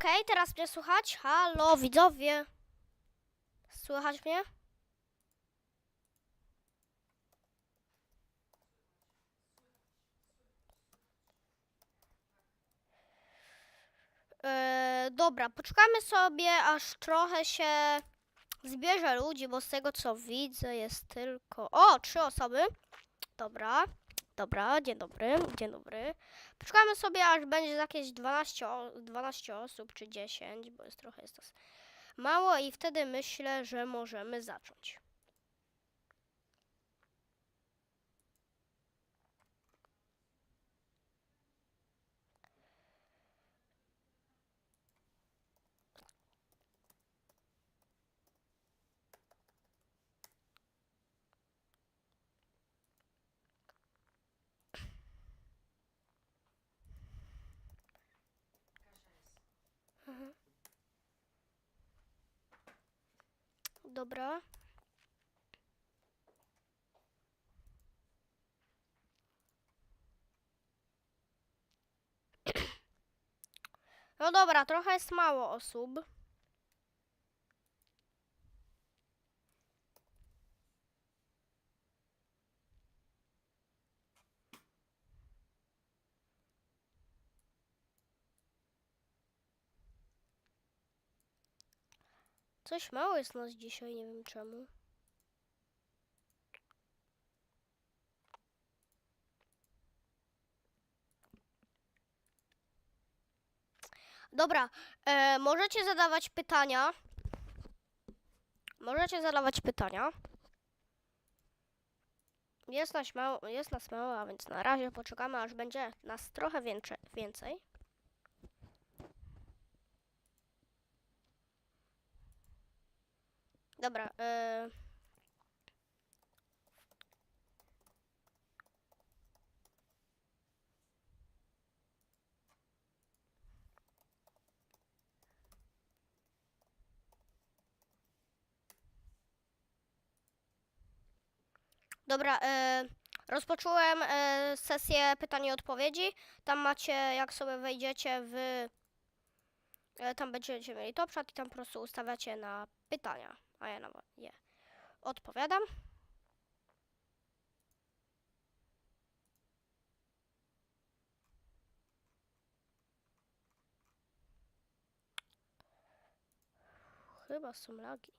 Okej, teraz mnie słychać? Halo, widzowie. Słychać mnie? Yy, dobra, poczekamy sobie, aż trochę się zbierze ludzi, bo z tego co widzę jest tylko... O, trzy osoby. Dobra, dobra, dzień dobry, dzień dobry. Poczekamy sobie, aż będzie jakieś 12, o- 12 osób czy 10, bo jest trochę jest mało i wtedy myślę, że możemy zacząć. Dobra. No dobra, trochę jest mało osób. Coś mało jest nas dzisiaj, nie wiem czemu. Dobra, e, możecie zadawać pytania. Możecie zadawać pytania. Jest nas mało, jest nas mało, a więc na razie poczekamy, aż będzie nas trochę więcej. więcej. Dobra, e, Dobra, e, rozpocząłem e, sesję pytań i odpowiedzi. Tam macie, jak sobie wejdziecie w. Tam będziecie mieli top chat i tam po prostu ustawiacie na pytania, a ja na je odpowiadam. Chyba są lagi.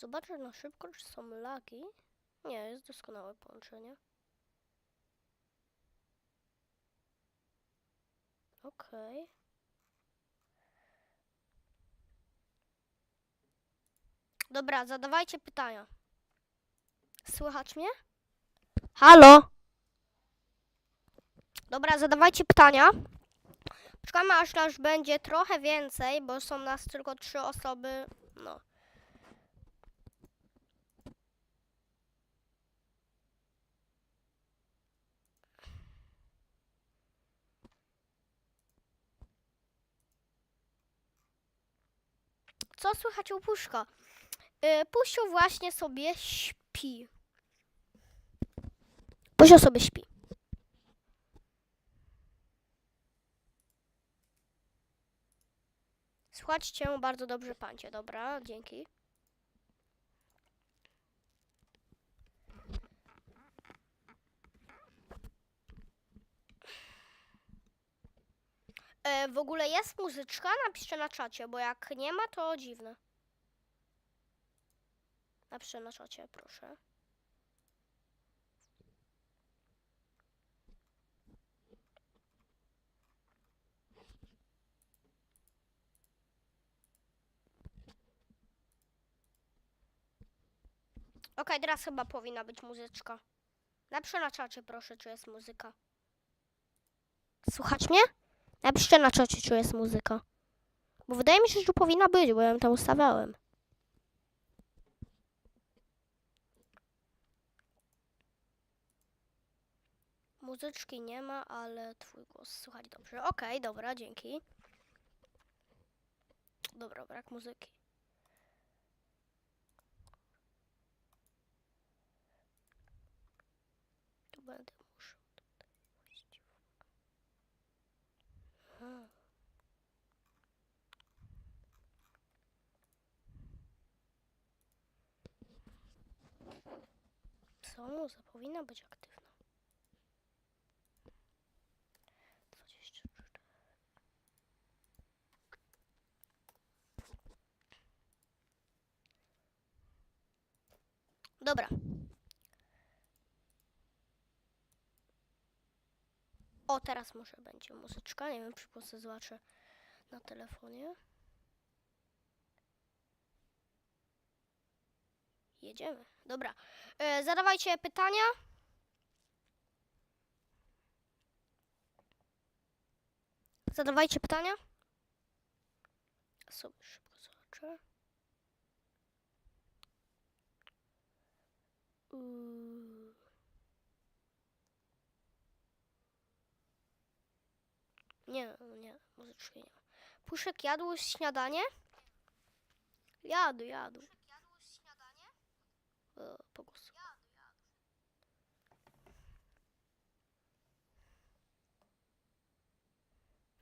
Zobaczę na szybko, czy są lagi. Nie, jest doskonałe połączenie. Okej. Dobra, zadawajcie pytania. Słychać mnie? Halo? Dobra, zadawajcie pytania. Czekamy aż nas będzie trochę więcej, bo są nas tylko trzy osoby. No. Co słychać u Puszka? Yy, Pusiu właśnie sobie śpi. Pusio sobie śpi. Słuchać cię bardzo dobrze, pancie. Dobra, dzięki. E, w ogóle jest muzyczka? Napiszcie na czacie, bo jak nie ma, to dziwne. Napiszcie na czacie, proszę. Okej, teraz chyba powinna być muzyczka. Napiszcie na czacie, proszę, czy jest muzyka. Słuchać mnie? Napiszcie na czacie, czy jest muzyka. Bo wydaje mi się, że tu powinna być, bo ja ją tam ustawiałem. Muzyczki nie ma, ale twój głos słychać dobrze. Okej, dobra, dzięki. Dobra, brak muzyki. Tu będę musiał tutaj wejść w- Aha. Co muza powinna być aktywna. 24. Dobra. O, teraz może będzie muzyczka. Nie wiem, czy zobaczę na telefonie. Jedziemy. Dobra. E, zadawajcie pytania. Zadawajcie pytania. Sobie szybko zobaczę. Uuu. Nie, nie, muzyczki nie. Puszek jadł śniadanie? Jadł, jadł. E, po głosu.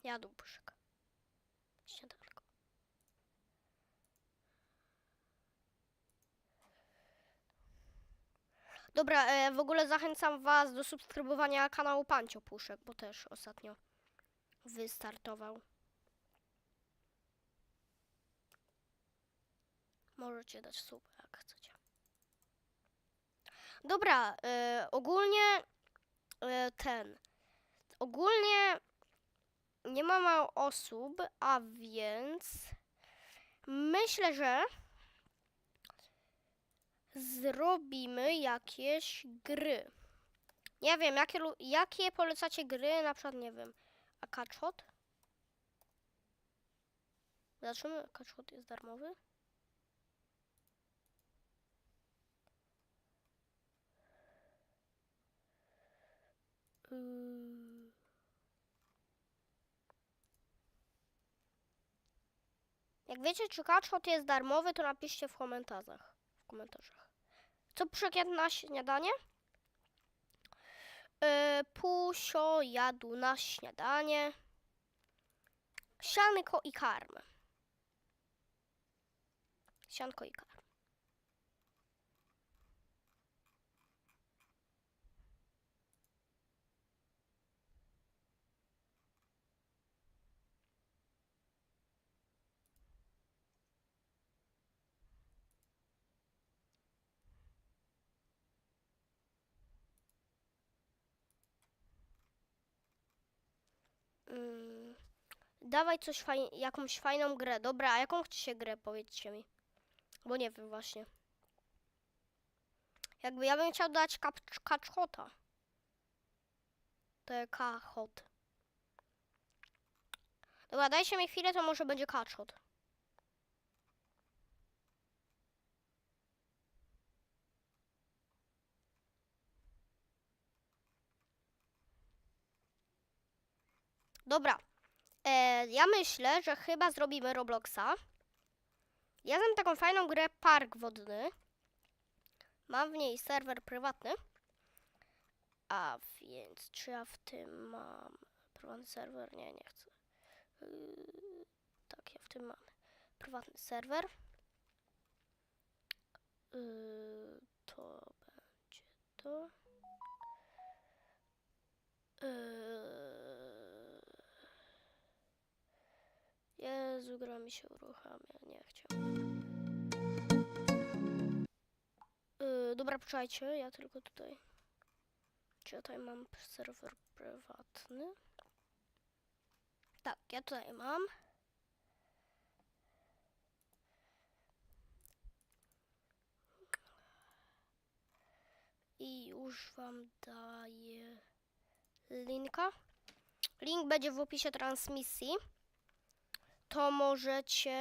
Jadł Puszek. Śniadanko. Dobra, e, w ogóle zachęcam Was do subskrybowania kanału Pancio Puszek, bo też ostatnio wystartował. Możecie dać chcecie. Dobra, e, ogólnie e, ten. Ogólnie nie ma mało osób, a więc myślę, że zrobimy jakieś gry. Nie wiem, jakie, jakie polecacie gry, na przykład, nie wiem, a Kaczot? Zobaczymy, Kaczot jest darmowy. Yy. Jak wiecie, czy Kaczot jest darmowy, to napiszcie w komentarzach. W komentarzach. Co przykład na śniadanie? Yy, pusio jadł na śniadanie. Sianko i karm. Sianko i karm. Mm, dawaj coś faj- jakąś fajną grę. Dobra, a jaką chcecie grę, powiedzcie mi. Bo nie wiem właśnie. Jakby ja bym chciał dać kaczota. TK hot. Dobra, dajcie mi chwilę, to może będzie kaczot. Dobra. E, ja myślę, że chyba zrobimy Robloxa. Ja znam taką fajną grę Park Wodny. Mam w niej serwer prywatny. A więc, czy ja w tym mam prywatny serwer? Nie, nie chcę. Yy, tak, ja w tym mam prywatny serwer. Yy, to będzie to. Yy, Jezu, gra mi się uruchamia, nie chciałam. Yy, dobra, poczekajcie, ja tylko tutaj... Czy ja tutaj mam serwer prywatny? Tak, ja tutaj mam. I już wam daję linka. Link będzie w opisie transmisji. To możecie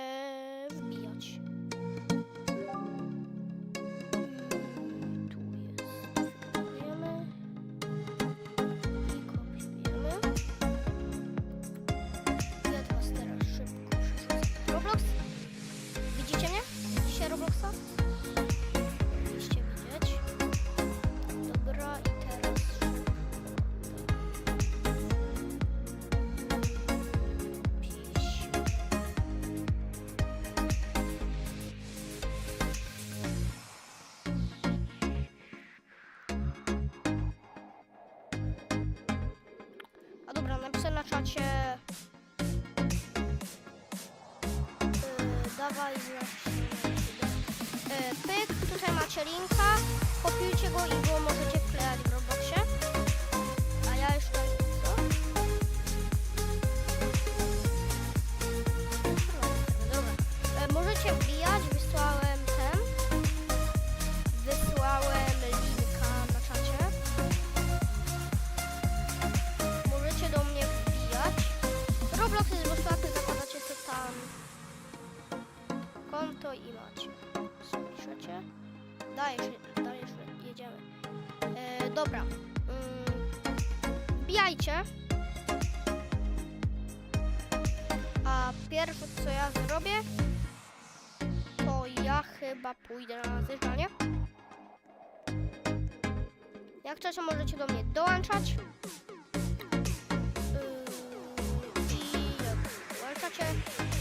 czacie. Yy, dawaj właśnie. Yy, pyk, tutaj macie linka. Kopiujcie go i go możecie konto i macie. Spiszecie. Dajesz, dajesz, jedziemy. E, dobra. Mm, wbijajcie. A pierwsze co ja zrobię, to ja chyba pójdę na zjeżdżanie. Jak chcecie, możecie do mnie dołączać. Yy, I jak dołączacie,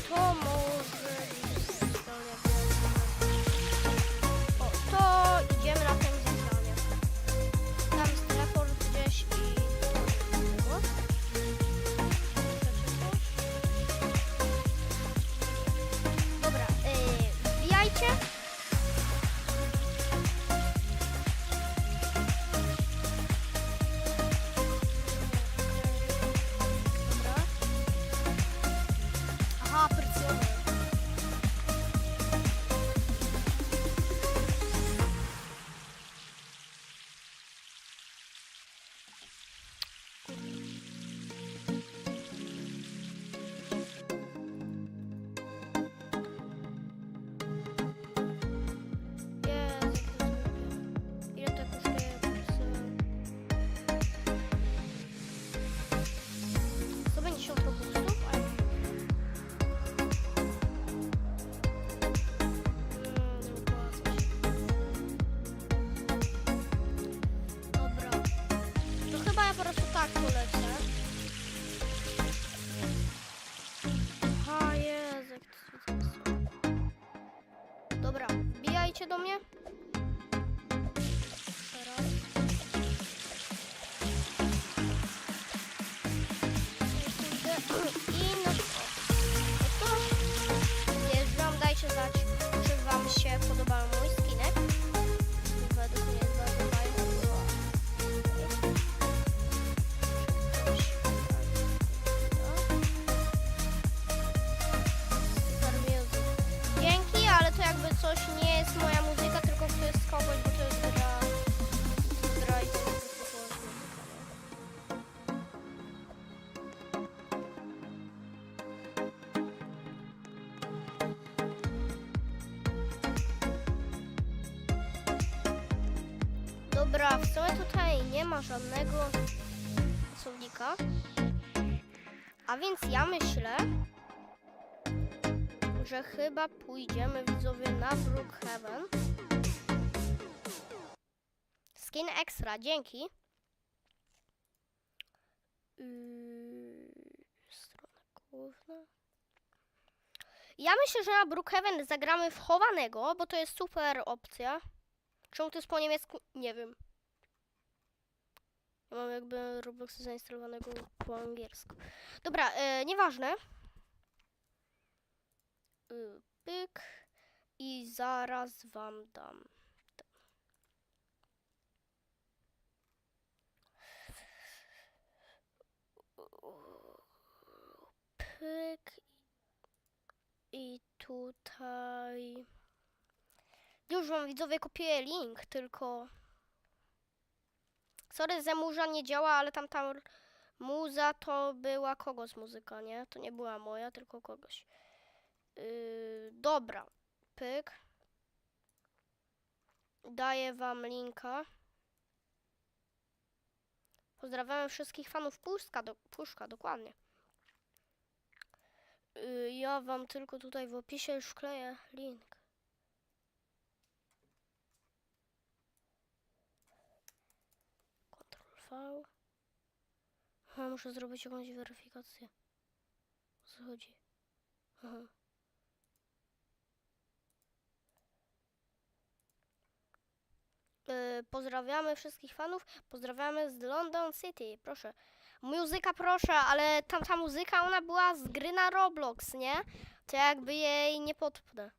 to może Dobra, w sumie tutaj nie ma żadnego słownika. A więc ja myślę, że chyba pójdziemy widzowie na Brookhaven. Skin extra, dzięki. Yy, strona główna. Ja myślę, że na Brookhaven zagramy w chowanego, bo to jest super opcja. Czemu to jest po niemiecku? Nie wiem. Mam jakby Robloxa zainstalowanego po angielsku. Dobra, e, nieważne. Y, Pyk. I zaraz wam dam. Pyk. I tutaj. Już wam widzowie kopiuję link, tylko. Sorry, że muza nie działa, ale tam ta r- muza to była kogoś muzyka, nie? To nie była moja, tylko kogoś. Yy, dobra, pyk. Daję wam linka. Pozdrawiamy wszystkich fanów Puszka, do, Puszka dokładnie. Yy, ja wam tylko tutaj w opisie już wkleję link. V. Muszę zrobić jakąś weryfikację. O co chodzi? Aha. Yy, pozdrawiamy wszystkich fanów. Pozdrawiamy z London City. Proszę. Muzyka proszę, ale tam ta muzyka ona była z gry na Roblox, nie? To jakby jej nie podpnę.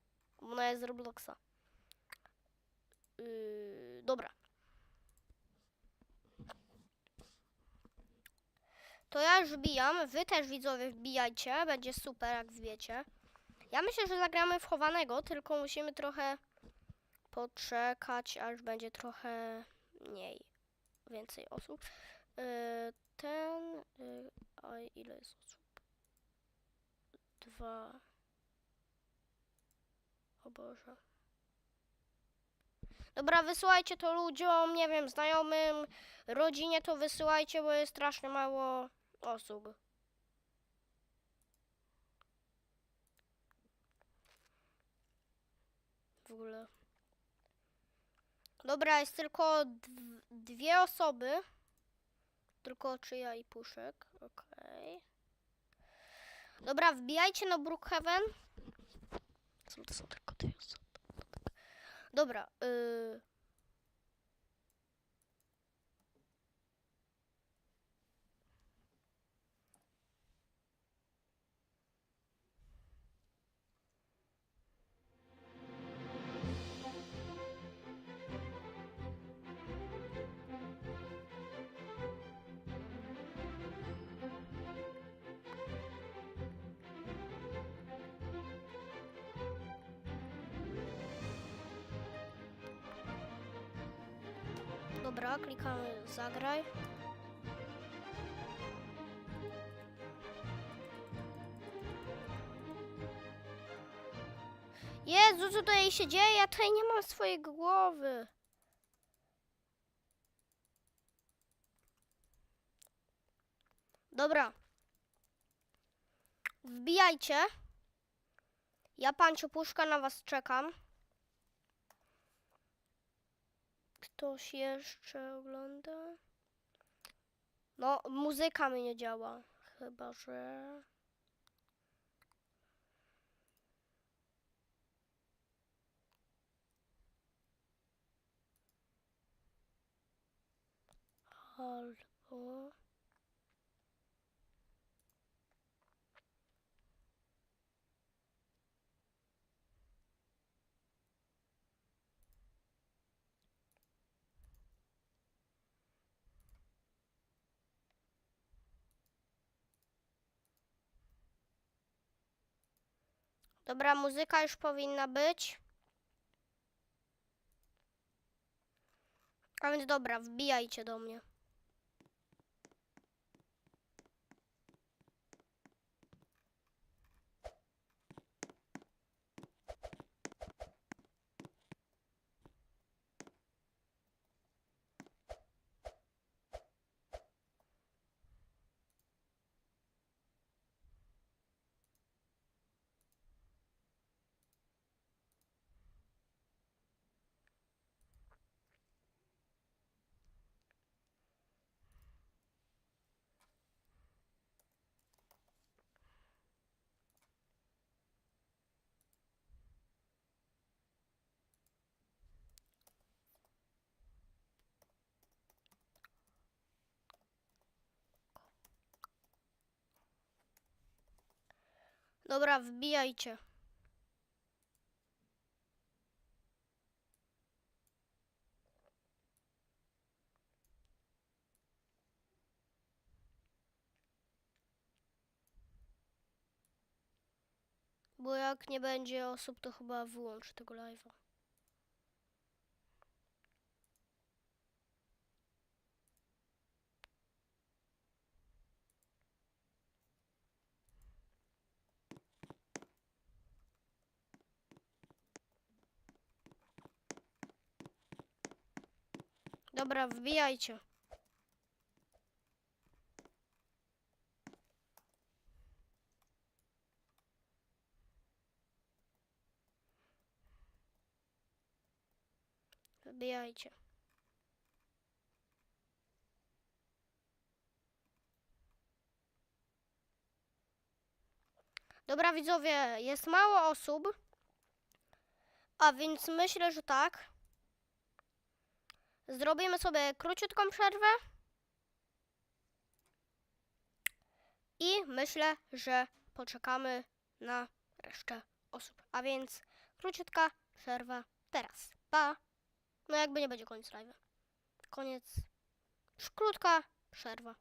Ona jest z Robloxa. Yy, dobra. To ja już wbijam. Wy też widzowie wbijajcie. Będzie super, jak wbiecie. Ja myślę, że zagramy w chowanego, tylko musimy trochę poczekać, aż będzie trochę mniej, więcej osób. Yy, ten, yy, a ile jest osób? Dwa. O Boże. Dobra, wysyłajcie to ludziom, nie wiem, znajomym, rodzinie to wysyłajcie, bo jest strasznie mało osób. W ogóle. Dobra, jest tylko dw- dwie osoby. Tylko czy ja i Puszek. Okej. Dobra, wbijajcie na Brookhaven. Są to są tylko dwie osoby. Dobra. Y... Dobra, klikamy zagraj. Jezu, co tutaj się dzieje? Ja tutaj nie mam swojej głowy. Dobra. Wbijajcie. Ja, Panciu Puszka, na was czekam. Ktoś jeszcze ogląda? No, muzyka mi nie działa. Chyba, że... Albo... Dobra, muzyka już powinna być. A więc dobra, wbijajcie do mnie. Dobra, wbijajcie. Bo jak nie będzie osób, to chyba wyłączę tego live'a. Dobra, wbijajcie. Wbijajcie. Dobra, widzowie, jest mało osób. A więc myślę, że tak. Zrobimy sobie króciutką przerwę. I myślę, że poczekamy na resztę osób. A więc króciutka przerwa teraz. Pa! No jakby nie będzie koniec live. Koniec. Krótka przerwa.